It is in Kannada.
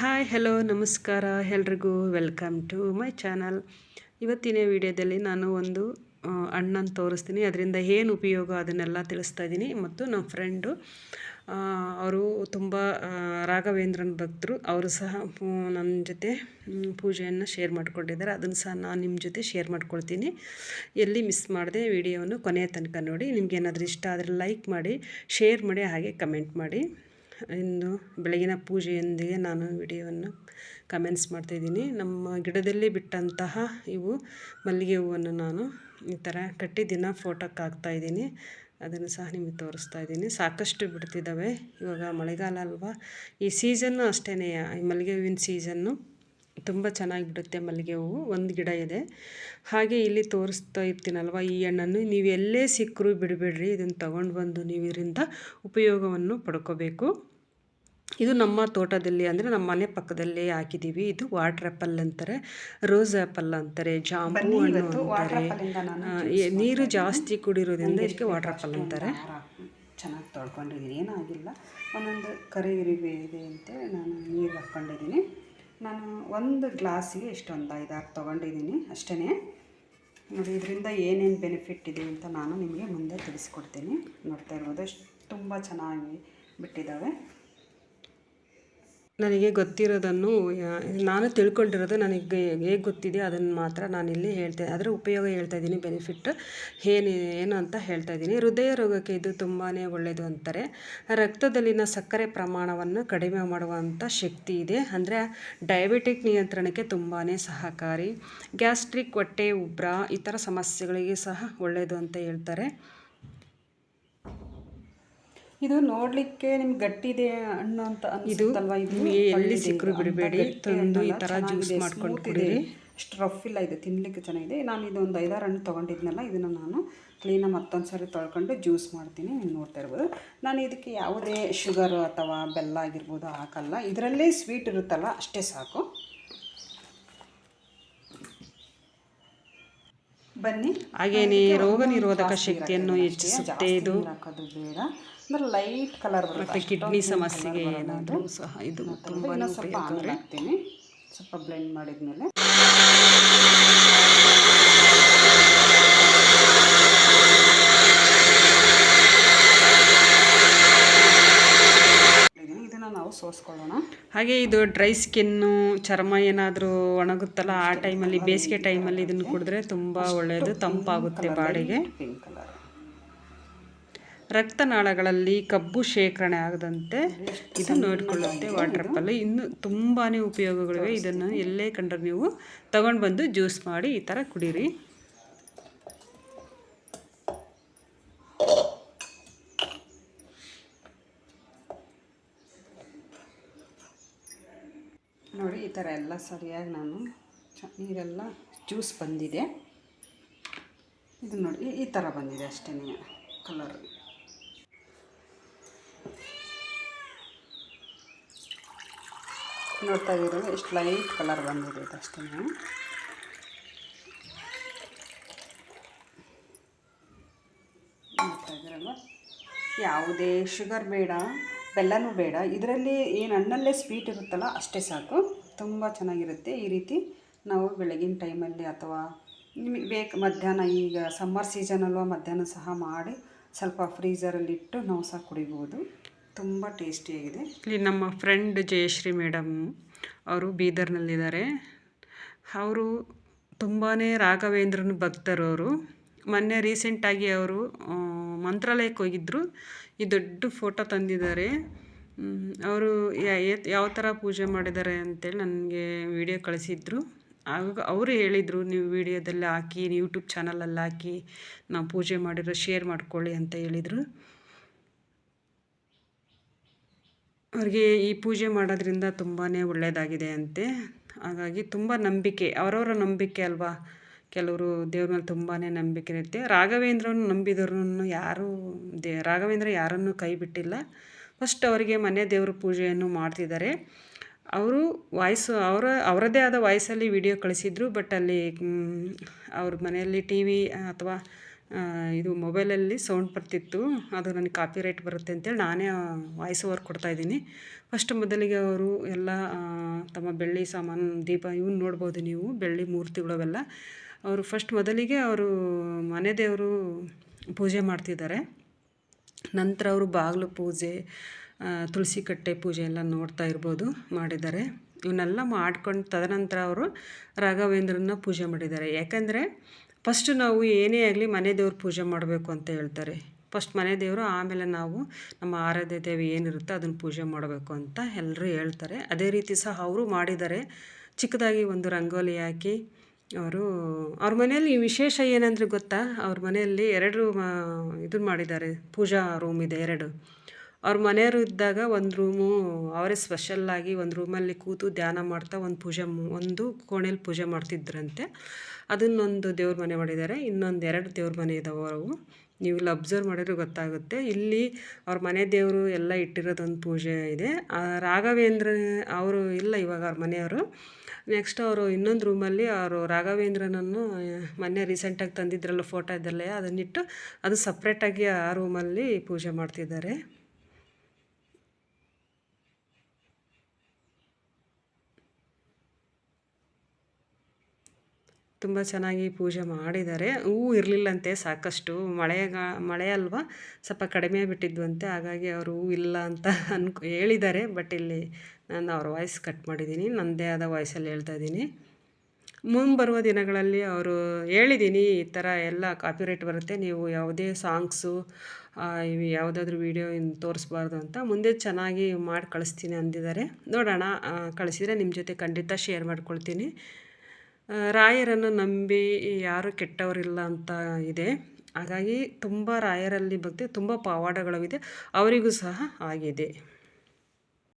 ಹಾಯ್ ಹಲೋ ನಮಸ್ಕಾರ, ಎಲ್ರಿಗೂ ವೆಲ್ಕಮ್ ಟು ಮೈ ಚಾನಲ್ ಇವತ್ತಿನ ವಿಡಿಯೋದಲ್ಲಿ ನಾನು ಒಂದು ಅಣ್ಣನ ತೋರಿಸ್ತೀನಿ. ಅದರಿಂದ ಏನು ಉಪಯೋಗ ಅದನ್ನೆಲ್ಲ ತಿಳಿಸ್ತಾ ಇದ್ದೀನಿ ಮತ್ತು ನಮ್ಮ ಫ್ರೆಂಡು ಅವರು ತುಂಬ ರಾಘವೇಂದ್ರನ ಭಕ್ತರು. ಅವರು ಸಹ ನನ್ನ ಜೊತೆ ಪೂಜೆಯನ್ನು ಶೇರ್ ಮಾಡ್ಕೊಂಡಿದ್ದಾರೆ. ಅದನ್ನು ಸಹ ನಾನು ನಿಮ್ಮ ಜೊತೆ ಶೇರ್ ಮಾಡ್ಕೊಳ್ತೀನಿ. ಎಲ್ಲಿ ಮಿಸ್ ಮಾಡಿದೆ ವಿಡಿಯೋವನ್ನು ಕೊನೆಯ ತನಕ ನೋಡಿ. ನಿಮಗೇನಾದರೂ ಇಷ್ಟ ಆದರೆ ಲೈಕ್ ಮಾಡಿ ಶೇರ್ ಮಾಡಿ, ಹಾಗೆ ಕಮೆಂಟ್ ಮಾಡಿ. ಇನ್ನು ಬೆಳಗಿನ ಪೂಜೆಯೊಂದಿಗೆ ನಾನು ವಿಡಿಯೋವನ್ನು ಕಮೆಂಟ್ಸ್ ಮಾಡ್ತಾಯಿದ್ದೀನಿ ನಮ್ಮ ಗಿಡದಲ್ಲಿ ಬಿಟ್ಟಂತಹ ಇವು ಮಲ್ಲಿಗೆ ಹೂವನ್ನು ನಾನು ಈ ಥರ ಕಟ್ಟಿ ದಿನ ಫೋಟೋಕ್ಕೆ ಹಾಕ್ತಾಯಿದ್ದೀನಿ ಅದನ್ನು ಸಹ ನಿಮಗೆ ತೋರಿಸ್ತಾ ಇದ್ದೀನಿ. ಸಾಕಷ್ಟು ಬಿಡ್ತಿದ್ದಾವೆ. ಇವಾಗ ಮಳೆಗಾಲ ಅಲ್ವಾ? ಈ ಸೀಸನ್ನು ಅಷ್ಟೇ ಈ ಮಲ್ಲಿಗೆ ಹೂವಿನ ಸೀಸನ್ನು ತುಂಬ ಚೆನ್ನಾಗಿ ಬಿಡುತ್ತೆ ಮಲ್ಲಿಗೆ ಹೂವು. ಒಂದು ಗಿಡ ಇದೆ. ಹಾಗೆ ಇಲ್ಲಿ ತೋರಿಸ್ತಾ ಇರ್ತೀನಲ್ವ ಈ ಹಣ್ಣನ್ನು? ನೀವು ಎಲ್ಲೇ ಸಿಕ್ಕರೂ ಬಿಡಬೇಡ್ರಿ. ಇದನ್ನು ತೊಗೊಂಡು ಬಂದು ನೀವು ಇದರಿಂದ ಉಪಯೋಗವನ್ನು ಪಡ್ಕೋಬೇಕು. ಇದು ನಮ್ಮ ತೋಟದಲ್ಲಿ ಅಂದರೆ ನಮ್ಮ ಮನೆ ಪಕ್ಕದಲ್ಲಿ ಹಾಕಿದ್ದೀವಿ ಇದು ವಾಟರ್ ಆ್ಯಪಲ್ ಅಂತಾರೆ ರೋಸ್ ಆ್ಯಪಲ್ ಅಂತಾರೆ ಜಾಂಬು ಹಣ್ಣು ಅಂತಾರೆ. ನೀರು ಜಾಸ್ತಿ ಕುಡಿರೋದ್ರಿಂದ ಇದಕ್ಕೆ ವಾಟರ್ ಆ್ಯಪಲ್ ಅಂತಾರೆ. ಚೆನ್ನಾಗಿ ತೊಳ್ಕೊಂಡಿದ್ದೀನಿ. ಏನಾಗಿಲ್ಲ. ಒಂದೊಂದು ಕರಿ ಇದೆ ಅಂತೇಳಿ ನಾನು ನೀರು ಹಾಕ್ಕೊಂಡಿದ್ದೀನಿ ನಾನು ಒಂದು ಗ್ಲಾಸಿಗೆ ಇಷ್ಟೊಂದು ಐದಾರು ತೊಗೊಂಡಿದ್ದೀನಿ ಅಷ್ಟೇ ನೋಡಿ ಇದರಿಂದ ಏನೇನು ಬೆನಿಫಿಟ್ ಇದೆ ಅಂತ ನಾನು ನಿಮಗೆ ಮುಂದೆ ತಿಳಿಸ್ಕೊಡ್ತೀನಿ. ನೋಡ್ತಾ ಇರ್ಬೋದು ತುಂಬ ಚೆನ್ನಾಗಿ ಬಿಟ್ಟಿದ್ದಾವೆ. ನನಗೆ ಗೊತ್ತಿರೋದನ್ನು ನಾನು ತಿಳ್ಕೊಂಡಿರೋದು ನನಗೆ ಹೇಗೆ ಗೊತ್ತಿದೆ ಅದನ್ನು ಮಾತ್ರ ನಾನಿಲ್ಲಿ ಹೇಳ್ತೆ, ಅದರ ಉಪಯೋಗ ಹೇಳ್ತಾ ಇದ್ದೀನಿ, ಬೆನಿಫಿಟ್ ಏನು ಏನು ಅಂತ ಹೇಳ್ತಾ ಇದ್ದೀನಿ. ಹೃದಯ ರೋಗಕ್ಕೆ ಇದು ತುಂಬಾ ಒಳ್ಳೆಯದು ಅಂತಾರೆ. ರಕ್ತದಲ್ಲಿನ ಸಕ್ಕರೆ ಪ್ರಮಾಣವನ್ನು ಕಡಿಮೆ ಮಾಡುವಂಥ ಶಕ್ತಿ ಇದೆ. ಅಂದರೆ ಡಯಾಬಿಟಿಕ್ ನಿಯಂತ್ರಣಕ್ಕೆ ತುಂಬಾ ಸಹಕಾರಿ. ಗ್ಯಾಸ್ಟ್ರಿಕ್ ಹೊಟ್ಟೆ, ಉಬ್ರ ಈ ಥರ ಸಮಸ್ಯೆಗಳಿಗೆ ಸಹ ಒಳ್ಳೆಯದು ಅಂತ ಹೇಳ್ತಾರೆ. ಇದು ನೋಡ್ಲಿಕ್ಕೆ ನಿಮ್ಗೆ ಗಟ್ಟಿದೆ ಹಣ್ಣು ಅಂತ ಇದು ಎಲ್ಲಿ ಸಿಕ್ಕರು ಬಿಡಬೇಡಿ ತಂದು ಈ ಥರ ಜ್ಯೂಸ್ ಮಾಡ್ಕೊಂಡು ಕುಡೀರಿ ಅಷ್ಟು ರಫ್ ಇಲ್ಲ ಇದೆ ತಿನ್ನಲಿಕ್ಕೆ ಚೆನ್ನಾಗಿದೆ. ನಾನು ಇದು ಒಂದು ಐದಾರು ಹಣ್ಣು ತೊಗೊಂಡಿದ್ನಲ್ಲ ಇದನ್ನು ನಾನು ಕ್ಲೀನಾಗಿ ಮತ್ತೊಂದು ಸಾರಿ ತೊಳ್ಕೊಂಡು ಜ್ಯೂಸ್ ಮಾಡ್ತೀನಿ ನೀವು ನೋಡ್ತಾ ಇರ್ಬೋದು. ನಾನು ಇದಕ್ಕೆ ಯಾವುದೇ ಶುಗರು ಅಥವಾ ಬೆಲ್ಲ ಆಗಿರ್ಬೋದು ಹಾಕಲ್ಲ. ಇದರಲ್ಲೇ ಸ್ವೀಟ್ ಇರುತ್ತಲ್ಲ ಅಷ್ಟೇ ಸಾಕು. ಬನ್ನಿ. ಹಾಗೇನೆ ರೋಗ ನಿರೋಧಕ ಶಕ್ತಿಯನ್ನು ಹೆಚ್ಚಿಸುತ್ತೆ ಇದು. ಹಾಕೋದು ಬೇಡ. ಅಂದ್ರೆ ಲೈಟ್ ಕಲರ್ ಮತ್ತೆ ಕಿಡ್ನಿ ಸಮಸ್ಯೆಗೆ ಏನಾದರೂ ಸಹ ಇದು ತುಂಬಾ ಸ್ವಲ್ಪ ಬ್ಲೆಂಡ್ ಮಾಡಿದ್ಮೇಲೆ. ಸೋಸ್ಕೊಳ್ಳೋಣ ಹಾಗೆ ಇದು ಡ್ರೈ ಸ್ಕಿನ್ನು ಚರ್ಮ ಏನಾದರೂ ಒಣಗುತ್ತಲ್ಲ ಆ ಟೈಮಲ್ಲಿ ಬೇಸಿಗೆ ಟೈಮಲ್ಲಿ ಇದನ್ನು ಕುಡಿದ್ರೆ ತುಂಬ ಒಳ್ಳೆಯದು ತಂಪಾಗುತ್ತೆ ಬಾಡಿಗೆ. ಪಿಂಕ್ ಕಲರ್ ರಕ್ತನಾಳಗಳಲ್ಲಿ ಕಬ್ಬು ಶೇಖರಣೆ ಆಗದಂತೆ ಇದು ನೋಡಿಕೊಳ್ಳುತ್ತೆ ವಾಟರ್ ಇನ್ನು ತುಂಬಾ ಉಪಯೋಗಗಳಿವೆ. ಇದನ್ನು ಎಲ್ಲೇ ಕಂಡ್ರೆ ನೀವು ತಗೊಂಡು ಬಂದು ಜ್ಯೂಸ್ ಮಾಡಿ ಈ ಥರ ಕುಡೀರಿ ನೋಡಿ ಈ ಥರ ಎಲ್ಲ ಸರಿಯಾಗಿ ನಾನು ನೀರೆಲ್ಲ ಜ್ಯೂಸ್ ಬಂದಿದೆ. ಇದು ನೋಡಿ, ಈ ಥರ ಬಂದಿದೆ ಅಷ್ಟೇ ಕಲರ್. ನೋಡ್ತಾ ಇರೋದು ಎಷ್ಟು ಲೈಟ್ ಕಲರ್ ಬಂದಿದೆ ಅಷ್ಟೇ ನೋಡ್ತಾ ಇದ್ದೀರಲ್ಲ ಯಾವುದೇ ಶುಗರ್ ಬೇಡ, ಬೆಲ್ಲನೂ ಬೇಡ. ಇದರಲ್ಲಿ ಏನು ಹಣ್ಣಲ್ಲೇ ಸ್ವೀಟ್ ಇರುತ್ತಲ್ಲ, ಅಷ್ಟೇ ಸಾಕು. ತುಂಬ ಚೆನ್ನಾಗಿರುತ್ತೆ. ಈ ರೀತಿ ನಾವು ಬೆಳಗಿನ ಟೈಮಲ್ಲಿ ಅಥವಾ ನಿಮಗೆ ಬೇಕು ಮಧ್ಯಾಹ್ನ ಈಗ ಸಮ್ಮರ್ ಸೀಸನ್ ಅಲ್ವಾ, ಮಧ್ಯಾಹ್ನ ಸಹ ಮಾಡಿ ಸ್ವಲ್ಪ ಫ್ರೀಸರಲ್ಲಿಟ್ಟು ನಾವು ಸಹ ಕುಡಿಬೋದು. ತುಂಬ ಟೇಸ್ಟಿಯಾಗಿದೆ. ಇಲ್ಲಿ ನಮ್ಮ ಫ್ರೆಂಡ್ ಜಯಶ್ರೀ ಮೇಡಮ್ ಅವರು ಬೀದರ್ನಲ್ಲಿದ್ದಾರೆ. ಅವರು ತುಂಬಾ ರಾಘವೇಂದ್ರನ ಭಕ್ತರು ಅವರು. ಮೊನ್ನೆ ರೀಸೆಂಟಾಗಿ ಅವರು ಮಂತ್ರಾಲಯಕ್ಕೆ ಹೋಗಿದ್ದರು ಈ ದೊಡ್ಡ ಫೋಟೋ ತಂದಿದ್ದಾರೆ. ಅವರು ಯಾವ ಥರ ಪೂಜೆ ಮಾಡಿದ್ದಾರೆ ಅಂತೇಳಿ ನನಗೆ ವಿಡಿಯೋ ಕಳಿಸಿದ್ರು. ಆಗ ಅವರು ಹೇಳಿದರು, ನೀವು ವಿಡಿಯೋದಲ್ಲಿ ಹಾಕಿ ಯೂಟ್ಯೂಬ್ ಚಾನಲಲ್ಲಿ ಹಾಕಿ, ನಾವು ಪೂಜೆ ಮಾಡಿರೋ ಶೇರ್ ಮಾಡ್ಕೊಳ್ಳಿ ಅಂತ ಹೇಳಿದರು. ಅವ್ರಿಗೆ ಈ ಪೂಜೆ ಮಾಡೋದ್ರಿಂದ ತುಂಬಾ ಒಳ್ಳೆಯದಾಗಿದೆ ಅಂತೆ. ಹಾಗಾಗಿ ತುಂಬ ನಂಬಿಕೆ, ಅವರವರ ನಂಬಿಕೆ ಅಲ್ವಾ? ಕೆಲವರು ದೇವ್ರ ಮೇಲೆ ತುಂಬಾ ನಂಬಿಕೆ ಇರುತ್ತೆ. ರಾಘವೇಂದ್ರನ ನಂಬಿದವ್ರನ್ನು ಯಾರೂ ದೇ ರಾಘವೇಂದ್ರ ಯಾರನ್ನೂ ಕೈ ಬಿಟ್ಟಿಲ್ಲ. ಫಸ್ಟ್ ಅವರಿಗೆ ಮನೆ ದೇವರ ಪೂಜೆಯನ್ನು ಮಾಡ್ತಿದ್ದಾರೆ. ಅವರು ವಾಯ್ಸ್, ಅವರ, ಅವರದ್ದೇ ಆದ ವಾಯ್ಸಲ್ಲಿ ವಿಡಿಯೋ ಕಳಿಸಿದ್ರು, ಬಟ್ ಅಲ್ಲಿ ಅವ್ರ ಮನೆಯಲ್ಲಿ ಟಿ ವಿ ಅಥವಾ ಇದು ಮೊಬೈಲಲ್ಲಿ ಸೌಂಡ್ ಬರ್ತಿತ್ತು. ಅದು ನನಗೆ ಕಾಪಿ ರೈಟ್ ಬರುತ್ತೆ ಅಂತೇಳಿ ನಾನೇ ವಾಯ್ಸ್ ಓವರ್ ಕೊಡ್ತಾಯಿದ್ದೀನಿ ಫಸ್ಟ್ ಮೊದಲಿಗೆ ಅವರು ಎಲ್ಲ ತಮ್ಮ ಬೆಳ್ಳಿ ಸಾಮಾನು, ದೀಪ ಇವನ್ನ ನೋಡ್ಬೋದು ನೀವು, ಬೆಳ್ಳಿ ಮೂರ್ತಿಗಳು ಅವೆಲ್ಲ ಅವರು ಫಸ್ಟ್ ಮೊದಲಿಗೆ ಅವರು ಮನೆ ದೇವರು ಪೂಜೆ ಮಾಡ್ತಿದ್ದಾರೆ. ನಂತರ ಅವರು ಬಾಗಿಲು ಪೂಜೆ ತುಳಸಿ ಕಟ್ಟೆ ಪೂಜೆ ಎಲ್ಲ ನೋಡ್ತಾ ಇರ್ಬೋದು, ಮಾಡಿದ್ದಾರೆ. ಇವನ್ನೆಲ್ಲ ಮಾಡ್ಕೊಂಡು ತದನಂತರ ಅವರು ರಾಘವೇಂದ್ರನ ಪೂಜೆ ಮಾಡಿದ್ದಾರೆ. ಯಾಕಂದರೆ ಫಸ್ಟ್ ನಾವು ಏನೇ ಆಗಲಿ ಮನೆ ದೇವ್ರ ಪೂಜೆ ಮಾಡಬೇಕು ಅಂತ ಹೇಳ್ತಾರೆ. ಫಸ್ಟ್ ಮನೆ ದೇವರು, ಆಮೇಲೆ ನಾವು ನಮ್ಮ ಆರಾಧ್ಯ ದೇವಿ ಏನಿರುತ್ತೋ ಅದನ್ನು ಪೂಜೆ ಮಾಡಬೇಕು ಅಂತ ಎಲ್ಲರೂ ಹೇಳ್ತಾರೆ. ಅದೇ ರೀತಿ ಸಹ ಅವರು ಮಾಡಿದ್ದಾರೆ. ಚಿಕ್ಕದಾಗಿ ಒಂದು ರಂಗೋಲಿ ಹಾಕಿ ಅವರು, ಅವ್ರ ಮನೆಯಲ್ಲಿ ವಿಶೇಷ ಏನಂದರೆ ಗೊತ್ತಾ? ಅವ್ರ ಮನೆಯಲ್ಲಿ ಎರಡು ಇದು ಮಾಡಿದ್ದಾರೆ. ಪೂಜಾ ರೂಮ್ ಇದೆ ಎರಡು. ಅವ್ರ ಮನೆಯವರು ಇದ್ದಾಗ ಒಂದು ರೂಮು ಅವರೇ ಸ್ಪೆಷಲ್ಲಾಗಿ ಒಂದು ರೂಮಲ್ಲಿ ಕೂತು ಧ್ಯಾನ ಮಾಡ್ತಾ ಒಂದು ಪೂಜೆ, ಒಂದು ಕೋಣೆಯಲ್ಲಿ ಪೂಜೆ ಮಾಡ್ತಿದ್ರಂತೆ. ಅದನ್ನೊಂದು ದೇವ್ರ ಮನೆ ಮಾಡಿದ್ದಾರೆ. ಇನ್ನೊಂದು ಎರಡು ದೇವ್ರ ಮನೆ ಇದಾವೆ ಅವು. ನೀವು ಇಲ್ಲಿ ಅಬ್ಸರ್ವ್ ಮಾಡಿದ್ರೆ ಗೊತ್ತಾಗುತ್ತೆ. ಇಲ್ಲಿ ಅವ್ರ ಮನೆ ದೇವರು ಎಲ್ಲ ಇಟ್ಟಿರೋದೊಂದು ಪೂಜೆ ಇದೆ. ರಾಘವೇಂದ್ರ ಅವರು ಇಲ್ಲ ಇವಾಗ ಅವ್ರ ಮನೆಯವರು. ನೆಕ್ಸ್ಟ್ ಅವರು ಇನ್ನೊಂದು ರೂಮಲ್ಲಿ ಅವರು ರಾಘವೇಂದ್ರನನ್ನು ಮೊನ್ನೆ ರೀಸೆಂಟಾಗಿ ತಂದಿದ್ರಲ್ಲ ಫೋಟೋ ಇದೆಲ್ಲ ಅದನ್ನಿಟ್ಟು ಅದು ಸಪ್ರೇಟಾಗಿ ಆ ರೂಮಲ್ಲಿ ಪೂಜೆ ಮಾಡ್ತಿದ್ದಾರೆ. ತುಂಬ ಚೆನ್ನಾಗಿ ಪೂಜೆ ಮಾಡಿದ್ದಾರೆ. ಹೂವು ಇರಲಿಲ್ಲಂತೆ ಸಾಕಷ್ಟು. ಮಳೆಗ, ಮಳೆ ಅಲ್ವಾ? ಸ್ವಲ್ಪ ಕಡಿಮೆ ಬಿಟ್ಟಿದ್ವಂತೆ. ಹಾಗಾಗಿ ಅವರು ಹೂವು ಇಲ್ಲ ಅಂತ ಅನ್ಕೊ, ಹೇಳಿದ್ದಾರೆ. ಬಟ್ ಇಲ್ಲಿ ನಾನು ಅವ್ರ ವಾಯ್ಸ್ ಕಟ್ ಮಾಡಿದ್ದೀನಿ. ನನ್ನದೇ ಆದ ವಾಯ್ಸಲ್ಲಿ ಹೇಳ್ತಾ ಇದ್ದೀನಿ. ಮುಂಬರುವ ದಿನಗಳಲ್ಲಿ ಅವರು ಹೇಳಿದ್ದೀನಿ ಈ ಥರ ಎಲ್ಲ ಕಾಪಿರೈಟ್ ಬರುತ್ತೆ. ನೀವು ಯಾವುದೇ ಸಾಂಗ್ಸು ಇವು ಯಾವುದಾದ್ರೂ ವೀಡಿಯೋ ಇನ್ನು ತೋರಿಸ್ಬಾರ್ದು ಅಂತ ಮುಂದೆ ಚೆನ್ನಾಗಿ ಮಾಡಿ ಕಳಿಸ್ತೀನಿ ಅಂದಿದ್ದಾರೆ. ನೋಡೋಣ ಕಳಿಸಿದರೆ ನಿಮ್ಮ ಜೊತೆ ಖಂಡಿತ ಶೇರ್ ಮಾಡ್ಕೊಳ್ತೀನಿ. ರಾಯರನ್ನು ನಂಬಿ ಯಾರು ಕೆಟ್ಟವರಿಲ್ಲ ಅಂತ ಇದೆ. ಹಾಗಾಗಿ ತುಂಬ ರಾಯರಲ್ಲಿ ಭಕ್ತಿ, ತುಂಬ ಪವಾಡಗಳಿದೆ ಅವರಿಗೂ ಸಹ ಆಗಿದೆ.